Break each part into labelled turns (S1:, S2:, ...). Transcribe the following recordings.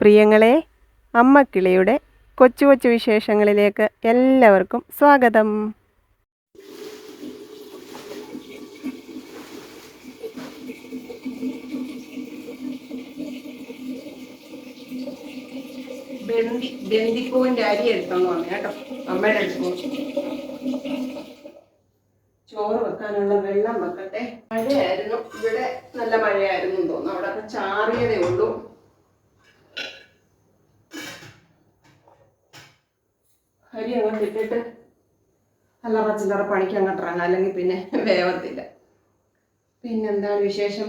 S1: പ്രിയങ്ങളെ അമ്മക്കിളിയുടെ കൊച്ചു കൊച്ചു വിശേഷങ്ങളിലേക്ക് എല്ലാവർക്കും സ്വാഗതം. ബന്ദി ബന്ദിപ്പൂവിന്റെ അരി എടുത്തോണ്ട് വന്നു കേട്ടോ അമ്മയുടെ അടുത്ത് ചോറ് വെക്കാനുള്ള വെള്ളം വെക്കട്ടെ. മഴയായിരുന്നു ഇവിടെ നല്ല മഴയായിരുന്നു തോന്നുന്നു. അവിടെ ഒക്കെ ചാറിയതേ ഉള്ളൂ. അരി അങ്ങോട്ട് ഇട്ടിട്ട് അല്ലറ ചില്ലറ പണിക്ക് അങ്ങോട്ട് ഇറങ്ങാം. അല്ലെങ്കിൽ പിന്നെ വേവത്തില്ല. പിന്നെന്താണ് വിശേഷം?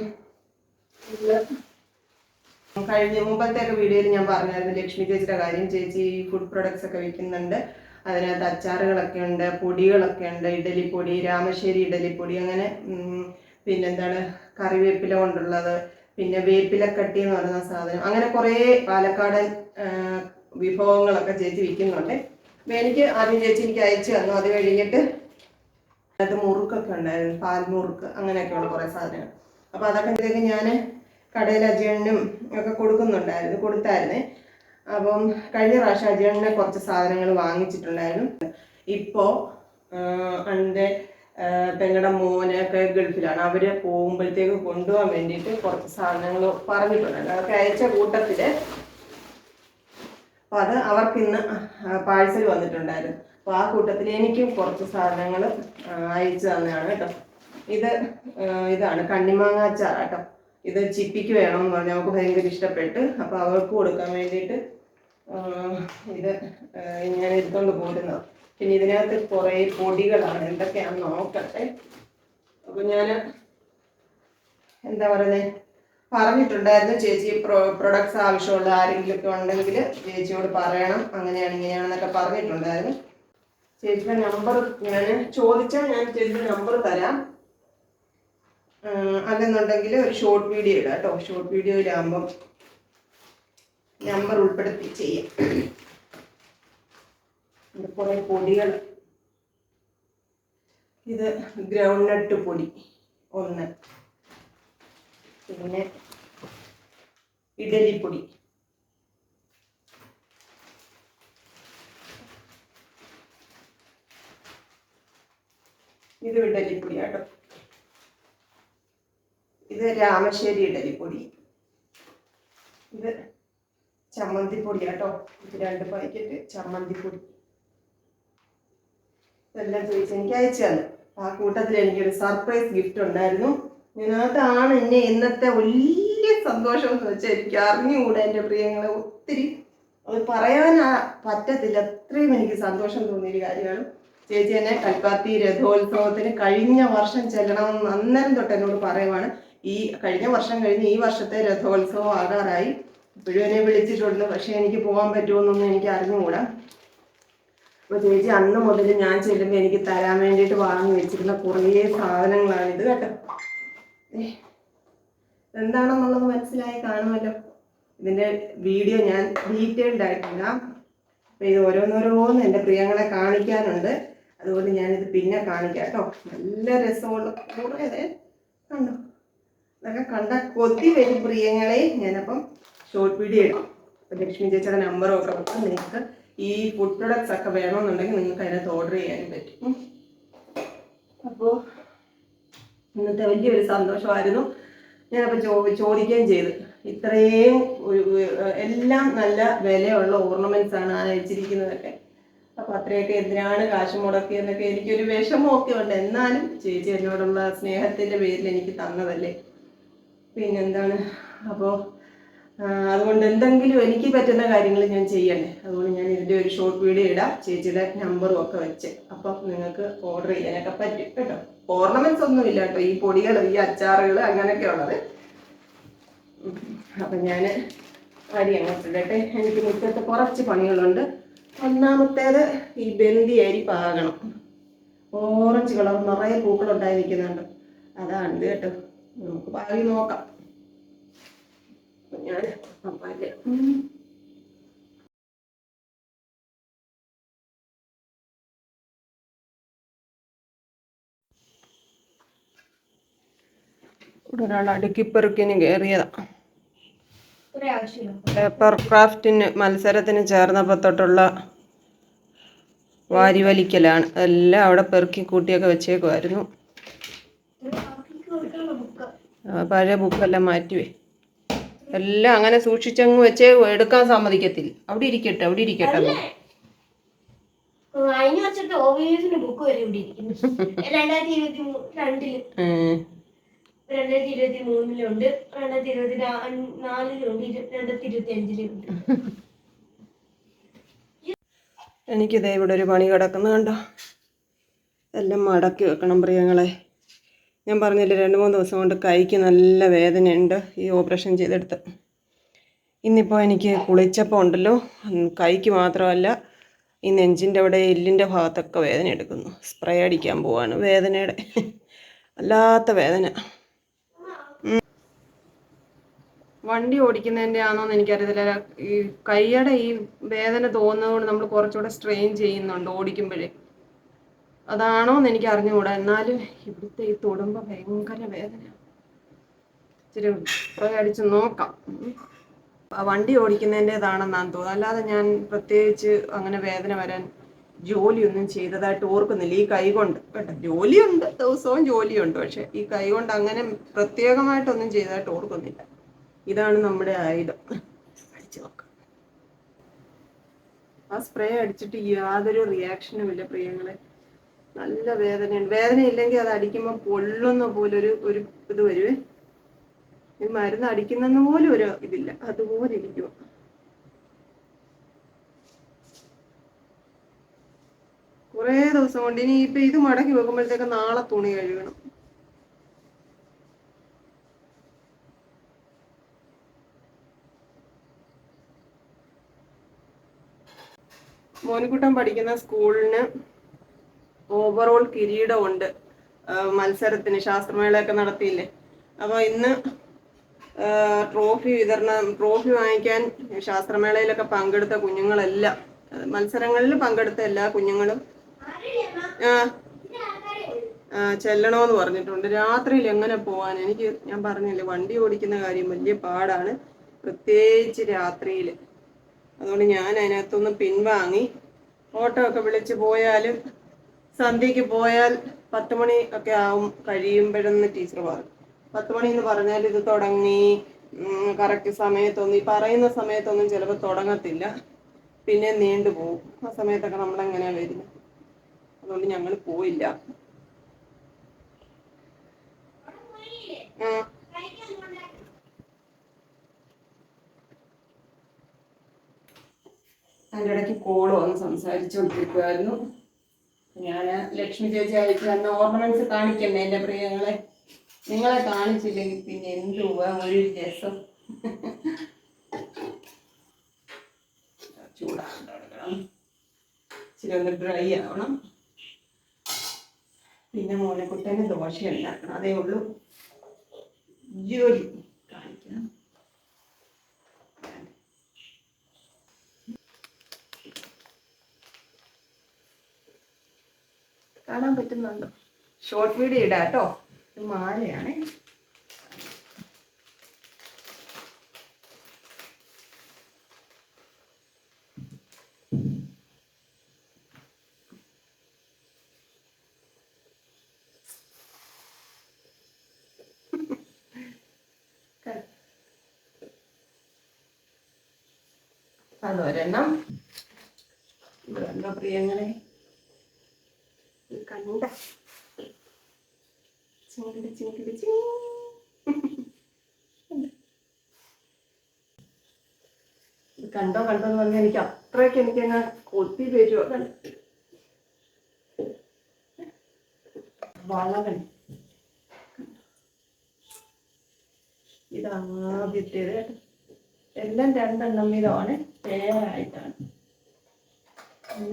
S1: കഴിഞ്ഞ മുമ്പത്തെ ഒക്കെ വീഡിയോയിൽ ഞാൻ പറഞ്ഞായിരുന്നു ലക്ഷ്മി ചേച്ചിയുടെ കാര്യം. ചേച്ചി ഫുഡ് പ്രൊഡക്ട്സ് ഒക്കെ വിൽക്കുന്നുണ്ട്. അതിനകത്ത് അച്ചാറുകളൊക്കെ ഉണ്ട് പൊടികളൊക്കെ ഉണ്ട്. ഇഡലിപ്പൊടി രാമശ്ശേരി ഇഡലിപ്പൊടി അങ്ങനെ പിന്നെന്താണ് കറിവേപ്പില കൊണ്ടുള്ളത് പിന്നെ വേപ്പിലക്കട്ടി എന്ന് പറയുന്ന സാധനം. അങ്ങനെ കുറേ പാലക്കാടൻ വിഭവങ്ങളൊക്കെ ചേച്ചി വിൽക്കുന്നുണ്ട്. എനിക്ക് ആദ്യം ചേച്ചി എനിക്ക് അയച്ചു തന്നു. അത് കഴിഞ്ഞിട്ട് അത് മുറുക്കൊക്കെ ഉണ്ടായിരുന്നു പാൽ മുറുക്ക് അങ്ങനെയൊക്കെയുള്ള കുറേ സാധനങ്ങൾ. അപ്പോൾ അതൊക്കെ ഇതിലേക്ക് ഞാൻ കടയിൽ അജിയണ്ണനും ഒക്കെ കൊടുക്കുന്നുണ്ടായിരുന്നു കൊടുത്തായിരുന്നേ. അപ്പം കഴിഞ്ഞ പ്രാവശ്യം അജിയണ്ണനെ കുറച്ച് സാധനങ്ങൾ വാങ്ങിച്ചിട്ടുണ്ടായിരുന്നു. ഇപ്പോൾ എന്റെ പെങ്ങളുടെ മോനൊക്കെ ഗൾഫിലാണ്. അവർ പോകുമ്പോഴത്തേക്ക് കൊണ്ടുപോകാൻ വേണ്ടിയിട്ട് കുറച്ച് സാധനങ്ങൾ പറഞ്ഞിട്ടുണ്ട്. അതൊക്കെ അയച്ച കൂട്ടത്തിൽ അപ്പോൾ അത് അവർക്ക് ഇന്ന് പാഴ്സൽ വന്നിട്ടുണ്ടായിരുന്നു. അപ്പോൾ ആ കൂട്ടത്തിൽ എനിക്കും കുറച്ച് സാധനങ്ങൾ അയച്ചു തന്നെയാണ് കേട്ടോ. ഇത് ഇതാണ്. കണ്ണിമാങ്ങ അച്ചാർ കേട്ടോ ഇത് ചിപ്പിക്ക് വേണം എന്ന് പറഞ്ഞാൽ നമുക്ക് ഭയങ്കര ഇഷ്ടപ്പെട്ട്. അപ്പോൾ അവർക്ക് കൊടുക്കാൻ വേണ്ടിയിട്ട് ഇത് ഞാൻ എടുത്തോണ്ട് പോരുന്നത്. പിന്നെ ഇതിനകത്ത് കുറേ പൊടികളാണ്. എന്തൊക്കെയാണെന്ന് നോക്കട്ടെ. അപ്പോൾ ഞാൻ എന്താ പറയുന്നത് പറഞ്ഞിട്ടുണ്ടായിരുന്നു ചേച്ചി പ്രൊ പ്രൊഡക്ട്സ് ആവശ്യമുള്ള ആരെങ്കിലും ഒക്കെ ഉണ്ടെങ്കിൽ ചേച്ചിയോട് പറയണം. അങ്ങനെയാണ് ഇങ്ങനെയാണെന്നൊക്കെ പറഞ്ഞിട്ടുണ്ടായിരുന്നു. ചേച്ചിയുടെ നമ്പർ ഞാൻ ചോദിച്ചാൽ ഞാൻ ചേച്ചിയുടെ നമ്പർ തരാം. അല്ലെന്നുണ്ടെങ്കിൽ ഒരു ഷോർട്ട് വീഡിയോ ഇടാം കേട്ടോ. ഷോർട്ട് വീഡിയോയിലാകുമ്പം നമ്പർ ഉൾപ്പെടുത്തി ചെയ്യാം. കുറേ പൊടികൾ ഇത് ഗ്രൗണ്ട് നട്ട് പൊടി ഒന്ന്. പിന്നെ ഇഡലിപ്പൊടി. ഇത് ഇഡലിപ്പൊടി കേട്ടോ ഇത് രാമശ്ശേരി ഇഡലിപ്പൊടി. ഇത് ചമ്മന്തിപ്പൊടി കേട്ടോ ഇത് രണ്ട് പാക്കറ്റ് ചമ്മന്തിപ്പൊടി. ഇതെല്ലാം ചോദിച്ചു എനിക്ക് അയച്ചു തന്നു. ആ കൂട്ടത്തിൽ എനിക്കൊരു സർപ്രൈസ് ഗിഫ്റ്റ് ഉണ്ടായിരുന്നു. ഇതിനകത്താണ് എന്നെ ഇന്നത്തെ വലിയ സന്തോഷം എന്ന് വെച്ചാൽ എനിക്ക് അറിഞ്ഞുകൂടാ എന്റെ പ്രിയങ്ങളെ. ഒത്തിരി അത് പറയാൻ പറ്റത്തില്ല. അത്രയും എനിക്ക് സന്തോഷം തോന്നിയൊരു കാര്യമാണ്. ചേച്ചി എന്നെ കൽപ്പാത്തി രഥോത്സവത്തിന് കഴിഞ്ഞ വർഷം ചെല്ലണമെന്ന് അന്നേരം തൊട്ട് എന്നോട് പറയുവാണ്. ഈ കഴിഞ്ഞ വർഷം കഴിഞ്ഞ് ഈ വർഷത്തെ രഥോത്സവം ആകാറായി. ഇപ്പോഴും എന്നെ വിളിച്ചിട്ടുണ്ട്. പക്ഷേ എനിക്ക് പോകാൻ പറ്റുമോ എന്നൊന്നും എനിക്ക് അറിഞ്ഞുകൂടാ. അപ്പോൾ ചേച്ചി അന്ന് മുതൽ ഞാൻ ചെല്ലുമ്പോൾ എനിക്ക് തരാൻ വേണ്ടിയിട്ട് വാങ്ങി വെച്ചിരുന്ന കുറേ സാധനങ്ങളാണ് ഇത് കേട്ടോ. എന്താണെന്നുള്ളത് മനസ്സിലായി കാണുമല്ലോ. ഇതിന്റെ വീഡിയോ ഞാൻ ഡീറ്റെയിൽഡ് ആയിട്ടില്ല. അപ്പോൾ ഇത് ഓരോന്നോരോന്ന് എന്റെ പ്രിയങ്ങളെ കാണിക്കാനുണ്ട്. അതുകൊണ്ട് ഞാനിത് പിന്നെ കാണിക്കാം കേട്ടോ. നല്ല രസമുള്ള കുറേ കണ്ടോ? ഇതൊക്കെ കണ്ട കൊതി വരും പ്രിയങ്ങളെ. ഞാനപ്പം ഷോർട്ട് വീഡിയോ ഇടും ലക്ഷ്മി ചേച്ചിയുടെ നമ്പറും ഒക്കെ നിങ്ങൾക്ക് ഈ ഫുഡ് പ്രൊഡക്ട്സ് ഒക്കെ വേണമെന്നുണ്ടെങ്കിൽ നിങ്ങൾക്ക് അതിനകത്ത് ഓർഡർ ചെയ്യാൻ പറ്റും. അപ്പോൾ ഇന്നത്തെ വലിയൊരു സന്തോഷമായിരുന്നു. ഞാനപ്പോൾ ചോ ചോദിക്കുകയും ചെയ്തു. ഇത്രയും എല്ലാം നല്ല വിലയുള്ള ഓർണമെന്റ്സ് ആണ് ആ അയച്ചിരിക്കുന്നതൊക്കെ അപ്പോൾ അത്രയൊക്കെ എന്തിനാണ് കാശ് മുടക്കിയെന്നൊക്കെ എനിക്കൊരു വിഷമമൊക്കെ ഉണ്ട്. എന്നാലും ചേച്ചി എന്നോടുള്ള സ്നേഹത്തിന്റെ പേരിൽ എനിക്ക് തന്നതല്ലേ? പിന്നെന്താണ്? അപ്പോൾ അതുകൊണ്ട് എന്തെങ്കിലും എനിക്ക് പറ്റുന്ന കാര്യങ്ങൾ ഞാൻ ചെയ്യണ്ടേ. അതുകൊണ്ട് ഞാൻ ഇതിന്റെ ഒരു ഷോർട്ട് വീഡിയോ ഇടാം. ചേച്ചിയുടെ നമ്പറും ഒക്കെ വെച്ച്. അപ്പം നിങ്ങൾക്ക് ഓർഡർ ചെയ്യാനൊക്കെ പറ്റും കേട്ടോ. ഓർണമെന്റ്സ് ഒന്നും ഇല്ല കേട്ടോ. ഈ പൊടികൾ ഈ അച്ചാറുകൾ അങ്ങനെയൊക്കെ ഉള്ളത്. അപ്പം ഞാൻ അരി അങ്ങോട്ട് ഇടട്ടെ എനിക്ക് മുറ്റത്ത് കുറച്ച് പണികളുണ്ട്. ഒന്നാമത്തേത് ഈ ബന്ദി അരി പാകണം. ഓറഞ്ച് കളർ നിറയെ പൂക്കളുണ്ടായി നിൽക്കുന്നുണ്ട് അതാണ് കേട്ടോ. നമുക്ക് പാകി നോക്കാം. ഞാൻ ഇവിടെ ഒരാൾ അടുക്കിപ്പെറുക്കിന് കയറിയതാ. പേപ്പർ ക്രാഫ്റ്റിന് മത്സരത്തിന് ചേർന്നപ്പോൾ തൊട്ടുള്ള വാരി വലിക്കലാണ് എല്ലാം അവിടെ പെറുക്കി കൂട്ടിയൊക്കെ വെച്ചേക്കുമായിരുന്നു പഴയ ബുക്കെല്ലാം മാറ്റുവേ. എല്ലാം അങ്ങനെ സൂക്ഷിച്ചങ്ങ് വെച്ചേ എടുക്കാൻ സമ്മതിക്കത്തില്ല. അവിടെ ഇരിക്കട്ടെ അവിടെ ഇരിക്കട്ടെ എന്ന്.
S2: കഴിഞ്ഞ വർഷത്തെ ഒ ബുക്ക് വരെ ഇവിടെ ഇരിക്കുന്നു. രണ്ടായിരത്തി ഇരുപത്തി മൂ- രണ്ടിൽ.
S1: ഏ,
S2: രണ്ടായിരത്തി ഇരുപത്തി മൂന്നിലുണ്ട് രണ്ടായിരത്തി ഇരുപത്തി നാലിലുണ്ട് രണ്ടായിരത്തി ഇരുപത്തി അഞ്ചിലുണ്ട്
S1: എനിക്കിതേ ഇവിടെ ഒരു പണി കിടക്കുന്ന കണ്ടോ എല്ലാം മടക്കി വെക്കണം പ്രിയങ്ങളെ. ഞാൻ പറഞ്ഞില്ല രണ്ട് മൂന്ന് ദിവസം കൊണ്ട് കൈക്ക് നല്ല വേദനയുണ്ട് ഈ ഓപ്പറേഷൻ ചെയ്തെടുത്ത്. ഇന്നിപ്പോൾ എനിക്ക് കുളിച്ചപ്പോൾ ഉണ്ടല്ലോ കൈക്ക് മാത്രമല്ല ഈ നെഞ്ചിന്റെ അവിടെ എല്ലിന്റെ ഭാഗത്തൊക്കെ വേദന എടുക്കുന്നു. സ്പ്രേ അടിക്കാൻ പോവാണ് വേദനയുടെ. വല്ലാത്ത വേദന. വണ്ടി ഓടിക്കുന്നതിന്റെ ആണോന്ന് എനിക്കറിയത്തില്ല. ഈ കൈയുടെ ഈ വേദന തോന്നുന്നതുകൊണ്ട് നമ്മൾ കുറച്ചുകൂടെ സ്ട്രെയിൻ ചെയ്യുന്നുണ്ട് ഓടിക്കുമ്പോഴേ. അതാണോന്ന് എനിക്ക് അറിഞ്ഞുകൂടാ എന്നാലും ഇവിടുത്തെ ഈ തൊടുമ്പോൾ ഭയങ്കര വേദന ഇച്ചിരി പ്രകടിച്ച് നോക്കാം. വണ്ടി ഓടിക്കുന്നതിന്റെതാണെന്നാണ് തോന്നുന്നത് അല്ലാതെ ഞാൻ പ്രത്യേകിച്ച് അങ്ങനെ വേദന വരാൻ ജോലിയൊന്നും ചെയ്തതായിട്ട് ഓർക്കുന്നില്ല. ഈ കൈ കൊണ്ട് കേട്ടോ ജോലിയുണ്ട്. ദിവസവും ജോലിയുണ്ട്. പക്ഷെ ഈ കൈ കൊണ്ട് അങ്ങനെ പ്രത്യേകമായിട്ടൊന്നും ചെയ്തതായിട്ട് ഓർക്കുന്നില്ല. ഇതാണ് നമ്മുടെ ആയുധം. അടിച്ചു നോക്കാം. ആ സ്പ്രേ അടിച്ചിട്ട് യാതൊരു റിയാക്ഷനും ഇല്ല പ്രിയങ്ങളെ. നല്ല വേദനയുണ്ട്. വേദന ഇല്ലെങ്കിൽ അത് അടിക്കുമ്പോൾ പൊള്ളുന്ന പോലെ ഒരു ഒരു ഇത് വരുവേ. ഈ മരുന്ന് അടിക്കുന്ന പോലും ഒരു ഇതില്ല. അതുപോലെ ഇരിക്കുക കുറേ ദിവസം കൊണ്ട് ഇനി ഇപ്പൊ ഇത് മടക്കി വെക്കുമ്പോഴത്തേക്ക് നാളെ തുണി കഴുകണം. മോനിക്കുട്ടൻ പഠിക്കുന്ന സ്കൂളിന് ഓവറോൾ കിരീടമുണ്ട്. മത്സരത്തിന് ശാസ്ത്രമേളയൊക്കെ നടത്തിയില്ലേ? അപ്പോൾ ഇന്ന് ട്രോഫി വിതരണം ട്രോഫി വാങ്ങിക്കാൻ ശാസ്ത്രമേളയിലൊക്കെ പങ്കെടുത്ത കുഞ്ഞുങ്ങളെല്ലാം മത്സരങ്ങളിൽ പങ്കെടുത്ത എല്ലാ കുഞ്ഞുങ്ങളും ആ, ചെല്ലണമെന്ന് പറഞ്ഞിട്ടുണ്ട്. രാത്രിയിൽ എങ്ങനെ പോവാൻ? എനിക്ക് ഞാൻ പറഞ്ഞില്ലേ വണ്ടി ഓടിക്കുന്ന കാര്യം വലിയ പാടാണ്. പ്രത്യേകിച്ച് രാത്രിയിൽ അതുകൊണ്ട് ഞാൻ അതിനകത്തുനിന്ന് പിൻവാങ്ങി ഓട്ടോ ഒക്കെ വിളിച്ച് പോയാലും സന്ധ്യക്ക് പോയാൽ പത്ത് മണി ഒക്കെ ആവും കഴിയുമ്പോഴെന്ന് ടീച്ചർ പറഞ്ഞു പത്ത് മണി എന്ന് പറഞ്ഞാൽ ഇത് തുടങ്ങി കറക്റ്റ് സമയത്തൊന്നും ഈ പറയുന്ന സമയത്തൊന്നും ചിലപ്പോൾ തുടങ്ങത്തില്ല. പിന്നെ നീണ്ടു പോകും ആ സമയത്തൊക്കെ നമ്മൾ എങ്ങനെയാ വരുന്നത് അതുകൊണ്ട് ഞങ്ങൾ പോയില്ല. അതിന്റെ ഇടയ്ക്ക് കോൾ വന്ന് സംസാരിച്ചുകൊണ്ടിരിക്കുമായിരുന്നു ഞാൻ ലക്ഷ്മി ചേച്ചി അയച്ചു തന്ന ഓർണമെന്റ്സ് കാണിക്കണ്ടേ എന്റെ പ്രിയങ്ങളെ? നിങ്ങളെ കാണിച്ചില്ലെങ്കിൽ പിന്നെ എന്തുവാ? ഒരു രസം. ചൂടാക്കണം ഇച്ചിരി ഡ്രൈ ആവണം. പിന്നെ മോനെക്കുട്ടന് ദോശ ഉണ്ടാക്കണം. അതേ ഉള്ളൂ. ജോലി കാണിക്കണം. കാണാൻ പറ്റുന്നുണ്ട്. ഷോർട്ട് വീഡിയോ ഇടാം കേട്ടോ. ഇത് മാലയാണേ. അതൊരെണ്ണം. ഇത് കണ്ടോ പ്രിയങ്ങളെ? കണ്ട ചിങ്കിടി ചിങ്കിടി കണ്ടോ കണ്ടോ എന്ന് പറഞ്ഞാൽ എനിക്ക് അത്രയ്ക്ക് എനിക്ക് അങ്ങ് കൊത്തി വരുമോ കണ്ട് വളകൾ ഇതാദ്യത്തേത് എല്ലാം രണ്ടെണ്ണം വീതമാണ് പേരായിട്ടാണ്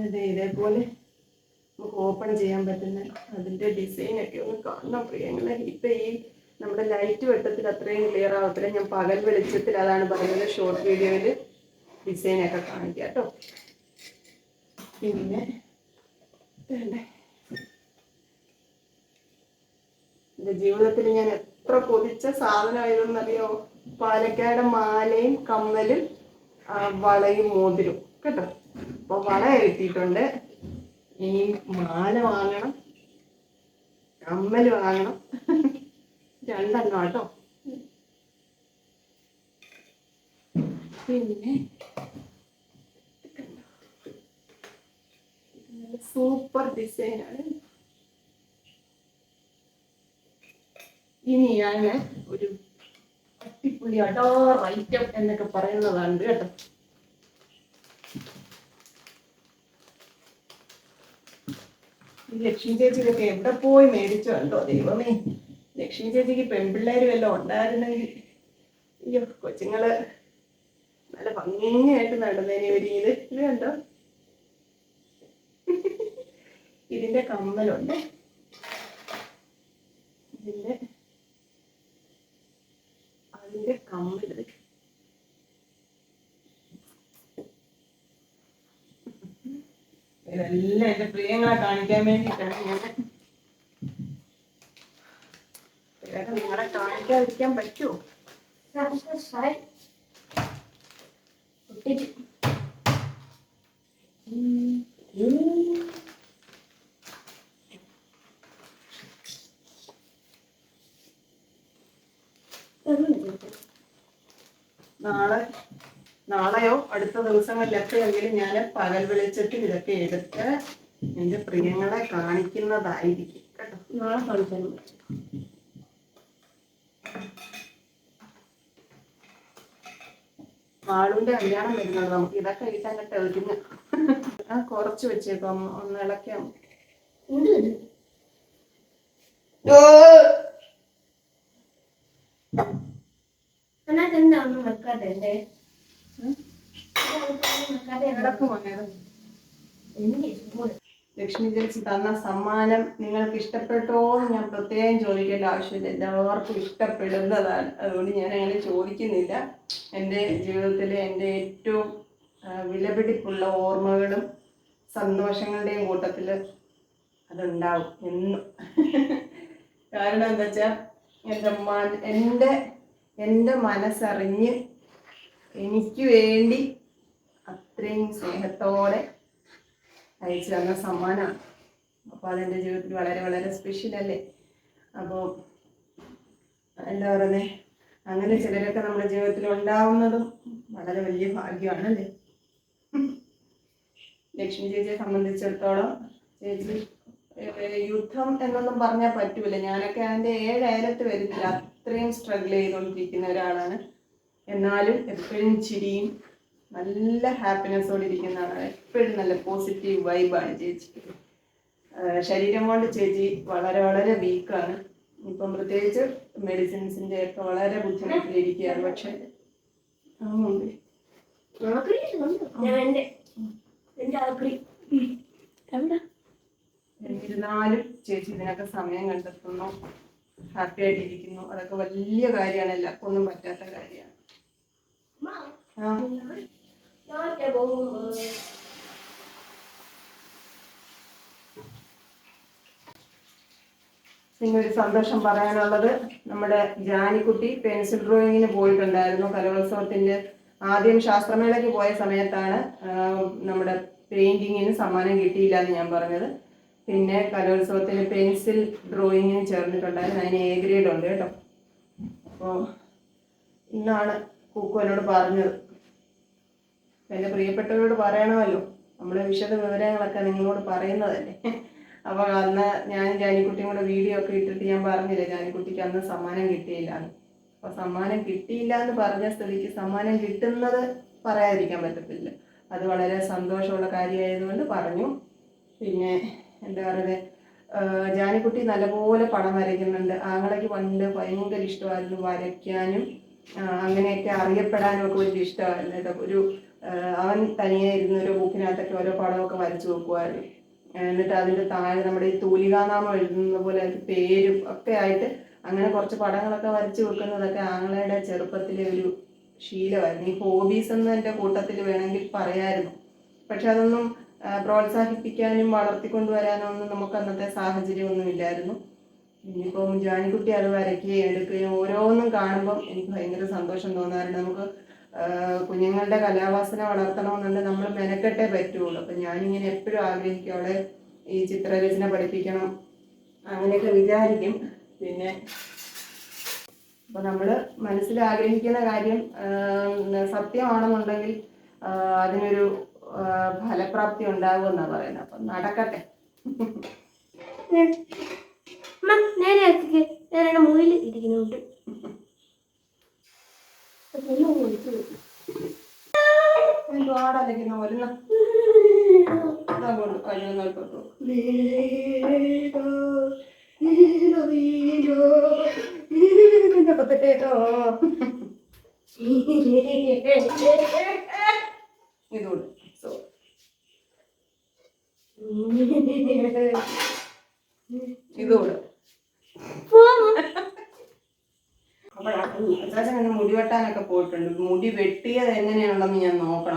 S1: ഇതേപോലെ ഓപ്പൺ ചെയ്യാൻ പറ്റുന്ന അതിന്റെ ഡിസൈൻ ഒക്കെ ഒന്ന് കാണണം. പ്രിയങ്ങളെ ഇപ്പൊ ഈ നമ്മുടെ ലൈറ്റ് വെട്ടത്തിൽ അത്രയും ക്ലിയർ ആവത്തില്ല ഞാൻ പകൽ വെളിച്ചത്തിൽ അതാണ് പറയുന്നത് ഷോർട്ട് വീഡിയോയിൽ ഡിസൈൻ ഒക്കെ കാണിക്കുക കേട്ടോ. പിന്നെ എന്റെ ജീവിതത്തിൽ ഞാൻ എത്ര കൊതിച്ച സാധനമായിരുന്നു അറിയോ പാലക്കാട് മാലയും കമ്മലും വളയും മോതിരും കേട്ടോ? അപ്പൊ വള കിട്ടിയിട്ടുണ്ട് ഇനി മാല വാങ്ങണം. കമ്മൽ വാങ്ങണം. രണ്ടെണ്ണം കേട്ടോ. പിന്നെ സൂപ്പർ ഡിസൈനാണ് ഇനിയാണ് ഒരു അട്ടിപ്പുള്ളി അടാർ ഐറ്റം എന്നൊക്കെ പറയുന്നതാണ് കേട്ടോ. ഈ ലക്ഷ്മി ചേച്ചിക്കൊക്കെ എവിടെ പോയി മേടിച്ചു? കണ്ടോ? ദൈവമേ. ലക്ഷ്മി ചേച്ചിക്ക് പെൺപിള്ളേർ വല്ലതും ഉണ്ടായിരുന്നെങ്കിൽ. അയ്യോ കൊച്ചുങ്ങൾ നല്ല ഭംഗിയായിട്ട് നടന്നേനെ ഒരു ഇത്. ഇത് കണ്ടോ? ഇതിന്റെ കമ്മലുണ്ട്. ഇതിന്റെ അതിന്റെ കമ്മൽ. ഇതെല്ലാം എന്റെ പ്രിയങ്ങളെ കാണിക്കാൻ വേണ്ടിയിട്ടാണ് ഞാൻ. ഇതൊക്കെ നിങ്ങളെ കാണിക്കാതിരിക്കാൻ പറ്റുമോ? നാളെ നാളെയോ അടുത്ത ദിവസങ്ങളിലൊക്കെ എങ്കിലും ഞാൻ പകൽ വെളിച്ചത്തിൽ ഇതൊക്കെ എടുത്ത് എന്റെ പ്രിയങ്ങളെ കാണിക്കുന്നതായിരിക്കും കേട്ടോ.
S2: നാളെ കാണിച്ചാൽ
S1: മാളുവിന്റെ കല്യാണം വരുന്നത് നമുക്ക് ഇതൊക്കെ കഴിക്കാൻ കേട്ടോ ഒരുങ്ങ. ആ കുറച്ച് വെച്ചേക്കാം. ഒന്ന് ഇളക്കാം.
S2: എന്താ ഒന്നും വെക്കാതെ അല്ലേ വെക്കാതെ
S1: ഇളക്കം വന്നത്
S2: എനിക്ക് ഇഷ്ടം
S1: ലക്ഷ്മി ചേച്ചി തന്ന സമ്മാനം നിങ്ങൾക്ക് ഇഷ്ടപ്പെട്ടോ എന്ന് ഞാൻ പ്രത്യേകം ചോദിക്കേണ്ട ആവശ്യമില്ല. എല്ലാവർക്കും ഇഷ്ടപ്പെടുന്നതാണ്. അതുകൊണ്ട് ഞാൻ അങ്ങനെ ചോദിക്കുന്നില്ല. എന്റെ ജീവിതത്തിലെ എന്റെ ഏറ്റവും വിലപിടിപ്പുള്ള ഓർമ്മകളും സന്തോഷങ്ങളുടെയും കൂട്ടത്തിൽ അതുണ്ടാവും എന്നും. കാരണം എന്താ വെച്ചാൽ എന്റെ മൻ എന്റെ എന്റെ മനസ്സറിഞ്ഞ് എനിക്ക് വേണ്ടി അത്രയും സ്നേഹത്തോടെ അയച്ചു തന്ന സമ്മാനമാണ് അപ്പോൾ അതെന്റെ ജീവിതത്തിൽ വളരെ വളരെ സ്പെഷ്യൽ അല്ലേ? അപ്പോൾ എന്താ പറയുന്നത് അങ്ങനെ ചിലരൊക്കെ നമ്മുടെ ജീവിതത്തിൽ ഉണ്ടാവുന്നതും വളരെ വലിയ ഭാഗ്യമാണ് അല്ലേ ലക്ഷ്മി ചേച്ചിയെ സംബന്ധിച്ചിടത്തോളം ചേച്ചി യുദ്ധം എന്നൊന്നും പറഞ്ഞാൽ പറ്റൂല. ഞാനൊക്കെ അതിന്റെ ഏഴയലത്ത് വരത്തില്ല അത്രയും സ്ട്രഗിൾ ചെയ്തുകൊണ്ടിരിക്കുന്ന ഒരാളാണ്. എന്നാലും എപ്പോഴും ചിരിയും നല്ല ഹാപ്പിനെസ്സോടെ ഇരിക്കുന്ന ആളാണ് എപ്പോഴും നല്ല പോസിറ്റീവ് വൈബാണ് ചേച്ചി. ആഹ് ശരീരം കൊണ്ട് ചേച്ചി വളരെ വളരെ വീക്കാണ് ഇപ്പം പ്രത്യേകിച്ച് മെഡിസിൻസിന്റെ ഒക്കെ വളരെ ബുദ്ധിമുട്ടിലിരിക്കുകയാണ് പക്ഷെ എന്നിരുന്നാലും ചേച്ചി ഇതിനൊക്കെ സമയം കണ്ടെത്തുന്നു. ഹാപ്പി ആയിട്ടിരിക്കുന്നു. അതൊക്കെ വലിയ കാര്യമാണ്. എല്ലാവർക്കും ഒന്നും പറ്റാത്ത കാര്യമാണ്. ആ.
S2: പോകുമ്പോ
S1: പിന്നെ ഒരു സന്തോഷം പറയാനുള്ളത് നമ്മുടെ ജാനിക്കുട്ടി പെൻസിൽ ഡ്രോയിങ്ങിന് പോയിട്ടുണ്ടായിരുന്നു കലോത്സവത്തിന്റെ ആദ്യം ശാസ്ത്രമേളയ്ക്ക് പോയ സമയത്താണ് നമ്മുടെ പെയിന്റിങ്ങിന് സമ്മാനം കിട്ടിയില്ല എന്ന് ഞാൻ പറഞ്ഞത്. പിന്നെ കലോത്സവത്തിന് പെൻസിൽ ഡ്രോയിങ്ങിന് ചേർന്നിട്ടുണ്ടായിരുന്നു. അതിന് എ ഗ്രേഡ് ഉണ്ട് കേട്ടോ. അപ്പോൾ ഇന്നാണ് കുക്കു എന്നോട് പറഞ്ഞത്. എന്റെ പ്രിയപ്പെട്ടവരോട് പറയണമല്ലോ. നമ്മുടെ വിശദ വിവരങ്ങളൊക്കെ നിങ്ങളോട് പറയുന്നതല്ലേ. അപ്പോൾ അന്ന് ഞാൻ ജാനിക്കുട്ടിയും കൂടെ വീഡിയോ ഒക്കെ ഇട്ടിട്ട് ഞാൻ പറഞ്ഞില്ലേ ജാനിക്കുട്ടിക്ക് അന്ന് സമ്മാനം കിട്ടിയില്ല എന്ന് അപ്പോൾ സമ്മാനം കിട്ടിയില്ല എന്ന് പറഞ്ഞ സ്ഥിതിക്ക് സമ്മാനം കിട്ടുന്നത് പറയാതിരിക്കാൻ പറ്റത്തില്ല. അത് വളരെ സന്തോഷമുള്ള കാര്യമായതുകൊണ്ട് പറഞ്ഞു. പിന്നെ എന്താ പറയുക ജാനിക്കുട്ടി നല്ലപോലെ പടം വരയ്ക്കുന്നുണ്ട്. ആങ്ങളയ്ക്ക് പണ്ട് ഭയങ്കര ഇഷ്ടമായിരുന്നു വരയ്ക്കാനും അങ്ങനെയൊക്കെ അറിയപ്പെടാനും ഒക്കെ വലിയ ഇഷ്ടമായിരുന്നു. കേട്ടോ ഒരു അവൻ തനിയെ ഇരുന്ന് ഒരു ബുക്കിനകത്തൊക്കെ ഓരോ പടമൊക്കെ വരച്ചു വെക്കുമായിരുന്നു എന്നിട്ട് അതിന്റെ താഴെ നമ്മുടെ ഈ തൂലികാനാമം എഴുതുന്ന പോലെ പേരും ഒക്കെ ആയിട്ട് അങ്ങനെ കുറച്ച് പടങ്ങളൊക്കെ വരച്ചു വെക്കുന്നതൊക്കെ ആങ്ങളയുടെ ചെറുപ്പത്തിലെ ഒരു ശീലമായിരുന്നു. ഈ ഹോബീസ് എന്ന് എന്റെ കൂട്ടത്തിൽ വേണമെങ്കിൽ പറയായിരുന്നു. പക്ഷെ അതൊന്നും പ്രോത്സാഹിപ്പിക്കാനും വളർത്തിക്കൊണ്ടുവരാനോ ഒന്നും നമുക്ക് അന്നത്തെ സാഹചര്യമൊന്നും ഇല്ലായിരുന്നു ഇനിയിപ്പം ജാനിക്കുട്ടി അത് വരയ്ക്കുകയും എടുക്കുകയും ഓരോന്നും കാണുമ്പം എനിക്ക് ഭയങ്കര സന്തോഷം തോന്നാറുണ്ട്. നമുക്ക് കുഞ്ഞുങ്ങളുടെ കലാവാസന വളർത്തണമെന്നുണ്ടെങ്കിൽ നമ്മൾ മെനക്കെട്ടേ പറ്റുള്ളൂ. അപ്പം ഞാനിങ്ങനെ എപ്പോഴും ആഗ്രഹിക്കും അവളെ ഈ ചിത്രരചന പഠിപ്പിക്കണം അങ്ങനെയൊക്കെ വിചാരിക്കും. പിന്നെ അപ്പോൾ നമ്മൾ മനസ്സിൽ ആഗ്രഹിക്കുന്ന കാര്യം സത്യമാണെന്നുണ്ടെങ്കിൽ അതിനൊരു ഫലപ്രാപ്തി ഉണ്ടാകുമെന്നാണ് പറയുന്നത്. അപ്പം നടക്കട്ടെ.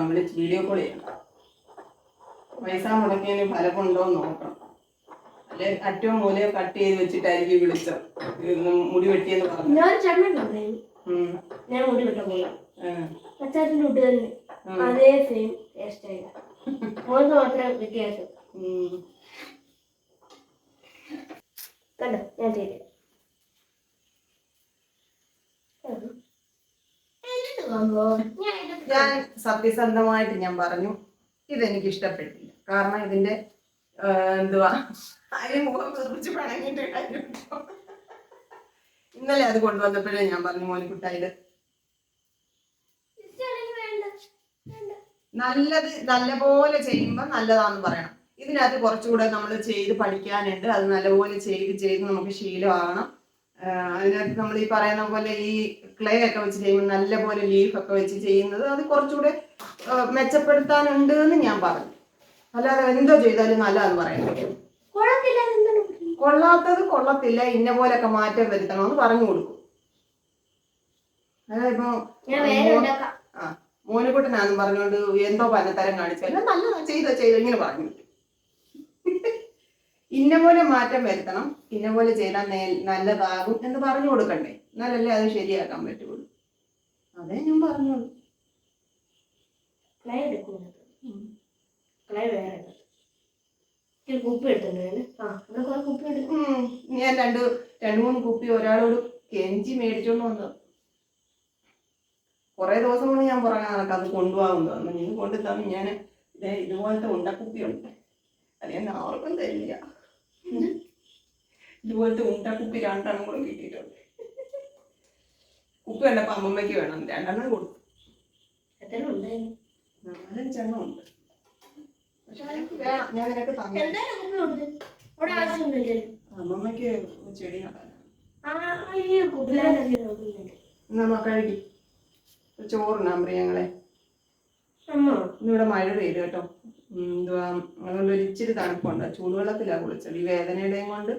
S1: വിളിച്ച് വീഡിയോ കോൾ ചെയ്യണം. പൈസ മുടക്കിയതിന് ഫലമുണ്ടോ എന്ന് നോക്കണം. അല്ലെ അറ്റവും മൂലയോ കട്ട് ചെയ്ത് വെച്ചിട്ടായിരിക്കും വിളിച്ചത്. മുടി വെട്ടിയെന്ന് പറഞ്ഞു
S2: ഞാൻ
S1: ഉം.
S2: ഞാൻ മുടി വെട്ടാൻ പോകാം.
S1: അച്ചാച്ചന്റെ
S2: അതേ സെയിം ഹെയർ സ്റ്റൈൽ മുഖത്ത് മാത്രം വ്യത്യാസം. കണ്ടോ? ഞാൻ ചെയ്തു.
S1: ഞാൻ സത്യസന്ധമായിട്ട് ഞാൻ പറഞ്ഞു. ഇതെനിക്ക് ഇഷ്ടപ്പെട്ടില്ല കാരണം ഇതിന്റെ എന്തുവാ? അതിന് മുഖം വെറുപ്പിച്ച് പണങ്ങിട്ട് കാര്യമുണ്ടോ? ഇന്നലെ അത് കൊണ്ടുവന്നപ്പോഴേ ഞാൻ പറഞ്ഞു മോനിക്കുട്ട ഇത് നല്ലത് നല്ലപോലെ ചെയ്യുമ്പോൾ നല്ലതാന്ന് പറയണം. ഇതിനകത്ത് കുറച്ചുകൂടെ നമ്മൾ ചെയ്ത് പഠിക്കാനുണ്ട്. അത് നല്ലപോലെ ചെയ്ത് ചെയ്ത് നമുക്ക് ശീലമാകണം. അതിനകത്ത് നമ്മൾ ഈ പറയുന്ന പോലെ ഈ ക്ലേ ഒക്കെ വെച്ച് ചെയ്യുമ്പോൾ നല്ലപോലെ ലീഫ് ഒക്കെ വെച്ച് ചെയ്യുന്നത് അത് കുറച്ചുകൂടെ മെച്ചപ്പെടുത്താനുണ്ട് എന്ന് ഞാൻ പറഞ്ഞു. അല്ലാതെ എന്തോ ചെയ്താലും നല്ലതെന്ന്
S2: എന്താണ്
S1: കൊള്ളാത്തത് കൊള്ളത്തില്ല ഇന്ന പോലൊക്കെ മാറ്റം വരുത്തണമെന്ന് പറഞ്ഞു കൊടുക്കും. അതായത് ഇപ്പൊ ആ മോനുകുട്ടനാന്ന് പറഞ്ഞുകൊണ്ട് എന്തോ പലതരം കാണിച്ചാലും നല്ല ചെയ്തോ ചെയ്തോ ഇങ്ങനെ പറഞ്ഞു. ഇന്ന പോലെ മാറ്റം വരുത്തണം ഇന്ന പോലെ ചെയ്താൽ നേ- നല്ലതാകും എന്ന് പറഞ്ഞു കൊടുക്കണ്ടേ. എന്നാലല്ലേ അത് ശരിയാക്കാൻ പറ്റുള്ളൂ. അതേ ഞാൻ പറഞ്ഞോളൂ.
S2: ക്ലേ എടുക്കുന്നത് ക്ലേ വേറെ കുപ്പി എടുത്തിട്ടുണ്ട് ആ ഇവിടെ കുറെ കുപ്പി എടുക്കും.
S1: ഞാൻ രണ്ട് രണ്ട് മൂന്ന് കുപ്പി ഒരാളോട് കെഞ്ചി മേടിച്ചോണ്ട് വന്നത് കുറെ ദിവസം കൊണ്ട് ഞാൻ പുറകെ നടക്കാം അത് കൊണ്ടുപോകുന്നു അന്ന് നീ കൊണ്ടു തന്നു ഞാൻ ഇതേ ഇതുപോലത്തെ ഉണ്ടക്കുപ്പിയുണ്ട്. അത് ഞാൻ ആർക്കും തരില്ല. ഇതുപോലത്തെ ഉണ്ടക്കുപ്പി രണ്ടെണ്ണം കൂടെ കിട്ടിയിട്ടുണ്ട്. കുപ്പി കണ്ടപ്പോ അമ്മമ്മയ്ക്ക് വേണം. രണ്ടെണ്ണം കൊടുത്തു നാലഞ്ചെണ്ണം ഉണ്ട്. ഞാൻ നിനക്ക് തന്നെ. അമ്മമ്മയ്ക്ക് ചെടി നടാൻ
S2: ആ ഈ കുപ്പിലാണെങ്കിൽ
S1: നമ്മ കഴുകി. ചോറുണ്ണാൻ പ്രിയങ്ങളെ
S2: അമ്മ.
S1: ഇന്നിവിടെ മഴ പെയ്തു കേട്ടോ. എന്തുവാ അതുകൊണ്ട് ഒരിച്ചിരി തണുപ്പുണ്ട്. ചൂടുവെള്ളത്തിലാണ് കുളിച്ചത്. ഈ വേദനയുടെയും കൊണ്ട്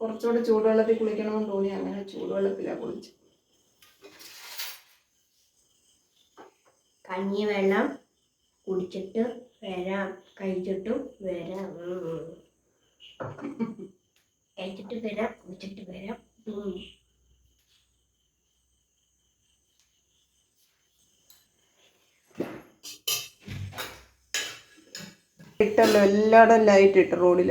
S1: കുറച്ചുകൂടെ ചൂടുവെള്ളത്തിൽ കുളിക്കണമെന്ന് തോന്നി അങ്ങനെ ചൂടുവെള്ളത്തിലാണ് കുളിച്ചത്.
S2: കഞ്ഞി വെള്ളം കുടിച്ചിട്ട് വരാം. കഴിച്ചിട്ടും വരാം. കഴിച്ചിട്ട് വരാം കുടിച്ചിട്ട് വരാം.
S1: ഇട്ടല്ലോ എല്ലായിടും ലൈറ്റ് ഇട്ട് റോഡിൽ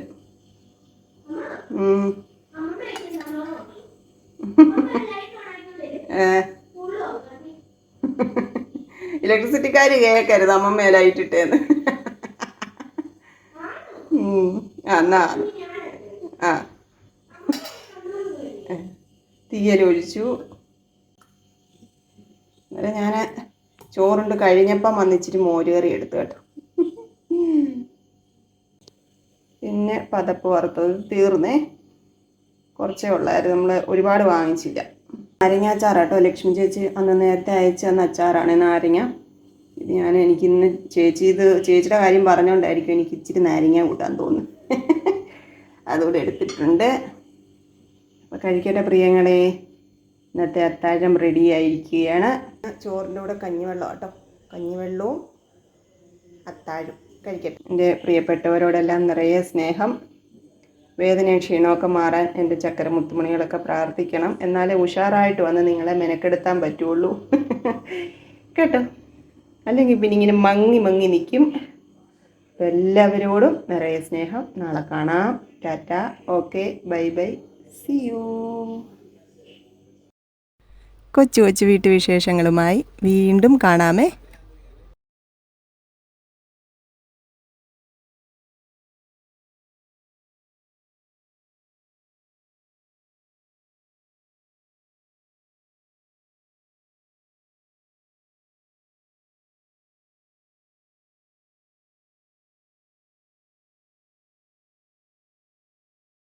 S1: ഇലക്ട്രിസിറ്റിക്കാർ കേൾക്കരുത് അമ്മമ്മ ലൈറ്റ് ഇട്ടേന്ന്. എന്നാ. ആ. തീയലൊഴിച്ചു അന്നേരം ഞാൻ ചോറുണ്ട് കഴിഞ്ഞപ്പം വന്നിച്ചിട്ട് ഇച്ചിരി മോരുകറി എടുത്തു കേട്ടോ. പിന്നെ പതപ്പ് വറുത്തത് തീർന്നേ. കുറച്ചേ ഉള്ളായിരുന്നു. നമ്മൾ ഒരുപാട് വാങ്ങിച്ചില്ല. നാരങ്ങ അച്ചാറാട്ടോ ലക്ഷ്മി ചേച്ചി അന്ന് നേരത്തെ അയച്ച അന്ന് അച്ചാറാണ് നാരങ്ങ. ഇത് ഞാൻ എനിക്കിന്ന് ചേച്ചി ഇത് ചേച്ചിയുടെ കാര്യം പറഞ്ഞുകൊണ്ടായിരിക്കും എനിക്ക് ഇച്ചിരി നാരങ്ങ കൂട്ടാൻ തോന്നുന്നു. അതുകൂടെ എടുത്തിട്ടുണ്ട്. അപ്പോൾ കഴിക്കട്ടെ പ്രിയങ്ങളെ. ഇന്നത്തെ അത്താഴം റെഡി ആയിരിക്കുകയാണ്. ചോറിന്റെ കൂടെ കഞ്ഞിവെള്ളം കേട്ടോ കഞ്ഞിവെള്ളവും അത്താഴം. കഴിക്കട്ടെ. എന്റെ പ്രിയപ്പെട്ടവരോടെല്ലാം നിറയെ സ്നേഹം. വേദനയും ക്ഷീണമൊക്കെ മാറാൻ എന്റെ ചക്കര മുത്തുമണികളൊക്കെ പ്രാർത്ഥിക്കണം. എന്നാലേ ഉഷാറായിട്ട് വന്ന് നിങ്ങളെ മെനക്കെടുത്താൻ പറ്റുള്ളൂ. കേട്ടോ? അല്ലെങ്കിൽ പിന്നെ ഇങ്ങനെ മങ്ങി മങ്ങി നിൽക്കും. എല്ലാവരോടും നിറയെ സ്നേഹം. നാളെ കാണാം. Tata. Okay. Bye bye. See you. കൊച്ചു കൊച്ചു വീട്ടുവിശേഷങ്ങളുമായി വീണ്ടും കാണാമേ.